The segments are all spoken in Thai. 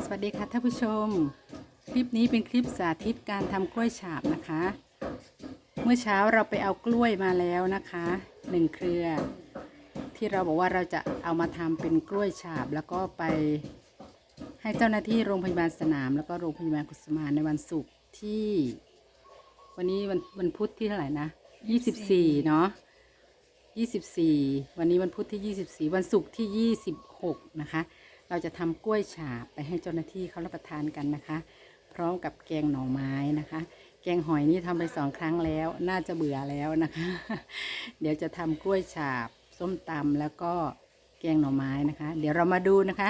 สวัสดีค่ะท่านผู้ชม คลิปนี้เป็นคลิปสาธิตการทำกล้วยฉาบนะคะ เมื่อเช้าเราไปเอากล้วยมาแล้วนะคะหนึ่งเครือ ที่เราบอกว่าเราจะเอามาทำเป็นกล้วยฉาบ แล้วก็ไปให้เจ้าหน้าที่โรงพยาบาลสนาม แล้วก็โรงพยาบาลกุสมานในวันศุกร์ที่ วันนี้วันวันพุธที่เท่าไหร่นะยี่สิบสี่เนาะ24วันนี้วันพุธที่24วันศุกร์ที่26นะคะ เราจะทำกล้วยฉาบไปให้เจ้าหน้าที่เขารับประทานกันนะคะ พร้อมกับแกงหน่อไม้นะคะ แกงหอยนี่ทำไปสองครั้งแล้ว น่าจะเบื่อแล้วนะคะ เดี๋ยวจะทำกล้วยฉาบ ส้มตำแล้วก็แกงหน่อไม้นะคะ เดี๋ยวเรามาดูนะคะ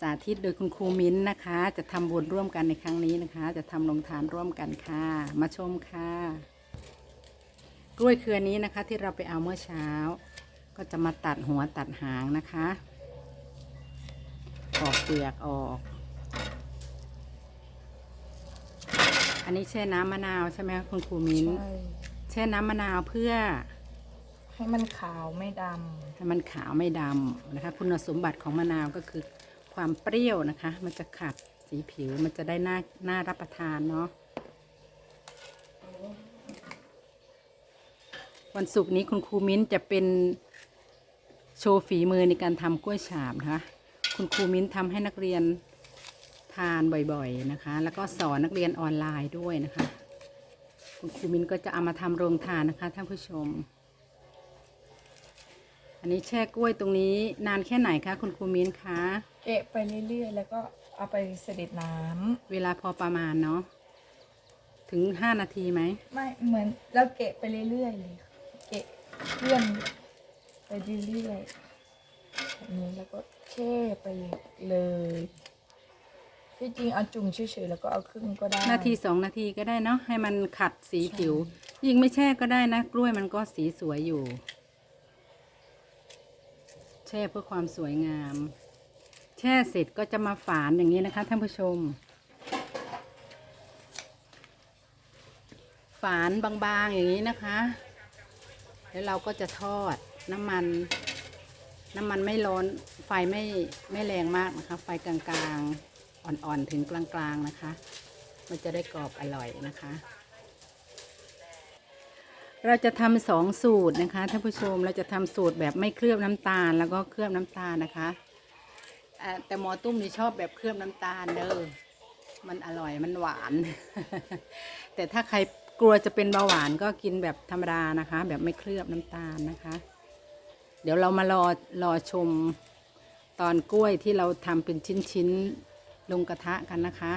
สาธิตโดยคุณครูมิ้นนะคะ จะทำบุญร่วมกันในครั้งนี้นะคะ จะทำลงทานร่วมกันค่ะ มาชมค่ะ กล้วยเครือนี้นะคะที่เราไปเอาเมื่อเช้า ก็จะมาตัดหัวตัดหางนะคะ ปอกเปลือกออก อันนี้แช่น้ำมะนาวใช่ไหมคะคุณครูมิ้น ใช่แช่น้ำมะนาวเพื่อให้มันขาวไม่ดให้มันขาวไม่ดำนะคะ คุณสมบัติของมะนาวก็คือความเปรี้ยวนะคะ มันจะขัดสีผิวมันจะได้น่าน่ารับประทานเนาะ วันศุกร์นี้คุณครูมิ้นจะเป็นโชว์ฝีมือในการทำกล้วยฉาบนะคะ คุณครูมิ้นทำให้นักเรียนทานบ่อยๆนะคะ แล้วก็สอนนักเรียนออนไลน์ด้วยนะคะ คุณครูมิ้นก็จะเอามาทำโรงทานนะคะท่านผู้ชม อันนี้แช่กล้วยตรงนี้นานแค่ไหนคะคุณครูมิ้นคะำเกะไปเรื่อยๆแล้วก็เอาไปเสด็จน้เวลาพอประมาณเนาะถึงห้านาทีไหมำไม่เหมือนแล้วเกะไปเรื่อยๆเลยค่ะเกะเลื่อนไปเรื่อยๆแบบนี้แล้วก็ แช่ไปเลยที่จริงเอาจุ่มเฉยๆแล้วก็เอาครึ่งก็ได้นาทีสองนาทีก็ได้เนาะให้มันขัดสีผิว ยิ่งไม่แช่ก็ได้นะ กล้วยมันก็สีสวยอยู่ แช่เพื่อความสวยงาม แช่เสร็จก็จะมาฝานอย่างนี้นะคะท่านผู้ชม ฝานบางๆอย่างนี้นะคะ แล้วเราก็จะทอดน้ำมัน น้ำมันไม่ร้อนไฟไม่ไม่แรงมากนะคะ ไฟกลางๆอ่อนๆถึงกลางๆนะคะ มันจะได้กรอบอร่อยนะคะ เราจะทำสองสูตรนะคะท่านผู้ชมเราจะทำสูตรแบบไม่เคลือบน้ำตาลแล้วก็เคลือบน้ำตาลนะคะแต่หมอตุ้มนี่ชอบแบบเคลือบน้ำตาลเด้อมันอร่อยมันหวาน แต่ถ้าใครกลัวจะเป็นเบาหวานก็กินแบบธรรมดานะคะ แบบไม่เคลือบน้ำตาลนะคะ เดี๋ยวเรามารอรอชมตอนกล้วยที่เราทำเป็นชิ้นๆลงกระทะกันนะคะ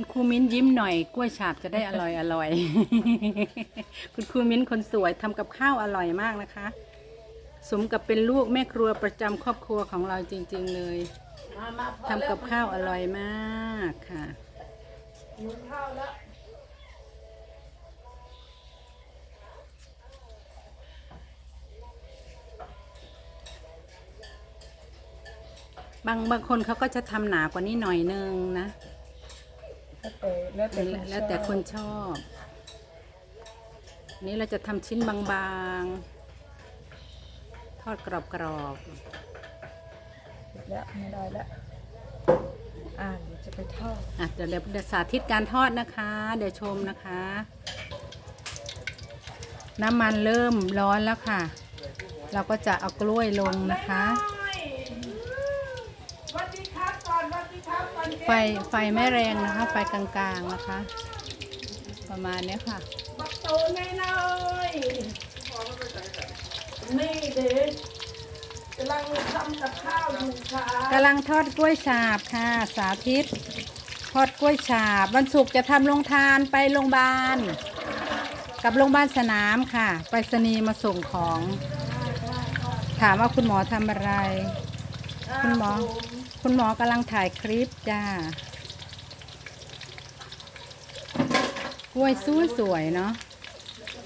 คุณครูมิ้นยิ้มหน่อย กล้วยฉาบจะได้อร่อยอร่อย คุณครูมิ้นคนสวยทำกับข้าวอร่อยมากนะคะ สมกับเป็นลูกแม่ครัวประจำครอบครัวของเราจริง ๆเลยทำกับข้าวอร่อยมากค่ะยุ้นข้าวแล้วบางบางคนเขาก็จะทำหนากว่านี้หน่อยนึงนะ แล้วแต่แล้วแต่แล้วแต่คนชอบ นี่เราจะทำชิ้นบางๆ ทอดกรอบแล้วไม่ได้แล้วอ่าเดี๋ยวจะไปทอดๆอะเดี๋ยวเดี๋ยวสาธิตการทอดนะคะ เดี๋ยวชมนะคะ น้ำมันเริ่มร้อนแล้วค่ะ เราก็จะเอากล้วยลงนะคะ วัสดีครับก่อนวัสดีครับก่อน ไฟไฟไม่แรงนะคะ ไฟกลางๆนะคะ ประมาณเนี้ยค่ะบักโตน้อยน้อยนี่เด็กกำลังทำกับข้าวอยู่ค่ะกำลังทอดกล้วยฉาบค่ะ สาธิต ทอดกล้วยฉาบวันศุกร์จะทำโรงทานไปโรงพยาบาล กับโรงพยาบาลสนามค่ะ ไปรษณีย์มาส่งของ ถามว่าคุณหมอทำอะไร คุณหมอ คุณหมอกำลังถ่ายคลิปจ้ากล้วยสวยสวยๆเนาะ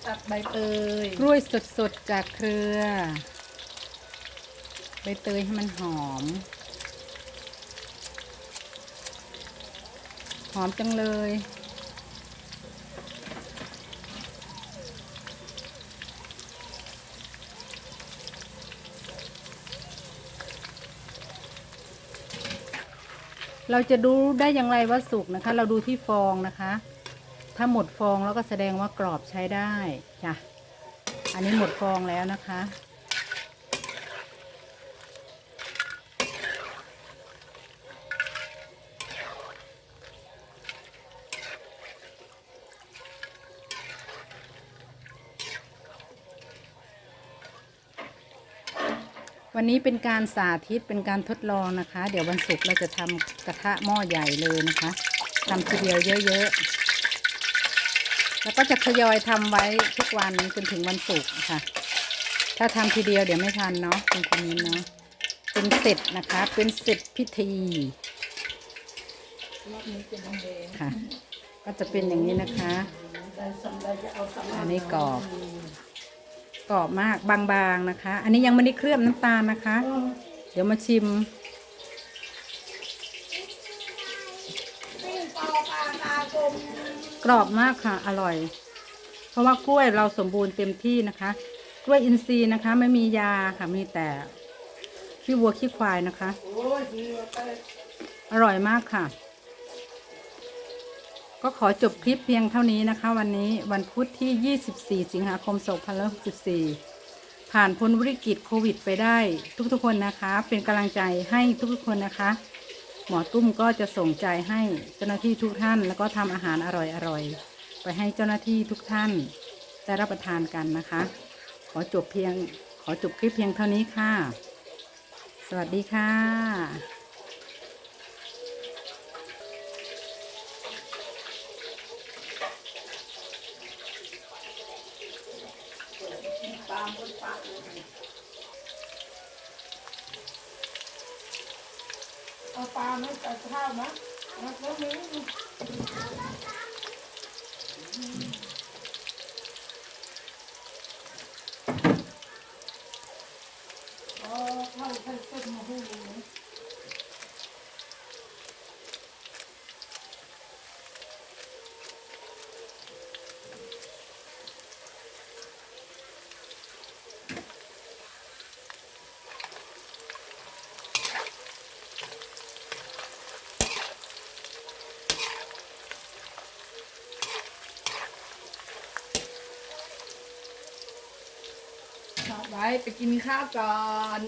ตัดใบเตยกล้วยสดๆจากเครือ ใบเตยให้มันหอม หอมจังเลย เราจะดูได้อย่างไรว่าสุกนะคะ เราดูที่ฟองนะคะ ถ้าหมดฟองแล้วก็แสดงว่ากรอบใช้ได้จ้ะอันนี้หมดฟองแล้วนะคะ วันนี้เป็นการสาธิตเป็นการทดลองนะคะ เดี๋ยววันศุกร์เราจะทำกระทะหม้อใหญ่เลยนะคะทำทีเดียวเยอะๆ แล้วก็จะทยอยทำไว้ทุกวันจนถึงวันศุกร์ค่ะ ถ้าทำทีเดียวเดี๋ยวไม่ทันเนาะเป็นคอมเมนต์เนาะเป็นเสร็จนะคะ เป็นเสร็จพิธีค่ะ ก็จะเป็นอย่างนี้นะคะ อันนี้กรอบ รอบมากบางๆนะคะ อันนี้ยังไม่ได้เคลือบน้ำตาลนะคะ เดี๋ยวมาชิมกรอบมากค่ะ อร่อย เพราะว่ากล้วยเราสมบูรณ์เต็มที่นะคะ กล้วยอินทรีย์นะคะ ไม่มียาค่ะมีแต่ขี้วัวขี้ควายนะคะ อร่อยมากค่ะ ก็ขอจบคลิปเพียงเท่านี้นะคะ วันนี้วันพุธที่ 24 สิงหาคม 2564 ผ่านพ้นวิกฤตโควิดไปได้ทุกๆคนนะคะ เป็นกำลังใจให้ทุกๆคนนะคะ หมอตุ้มก็จะส่งใจให้เจ้าหน้าที่ทุกท่าน แล้วก็ทำอาหารอร่อยๆ ไปให้เจ้าหน้าที่ทุกท่านได้รับประทานกันนะคะ ขอจบเพียงขอจบคลิปเพียงเท่านี้ค่ะ สวัสดีค่ะ เอาปลาไม่ใส่ข้าวนะแล้วก็มีอ๋อเข้าใส่เส้นมาให้ดูนะเอา ไว้ไปกินข้าวก่อน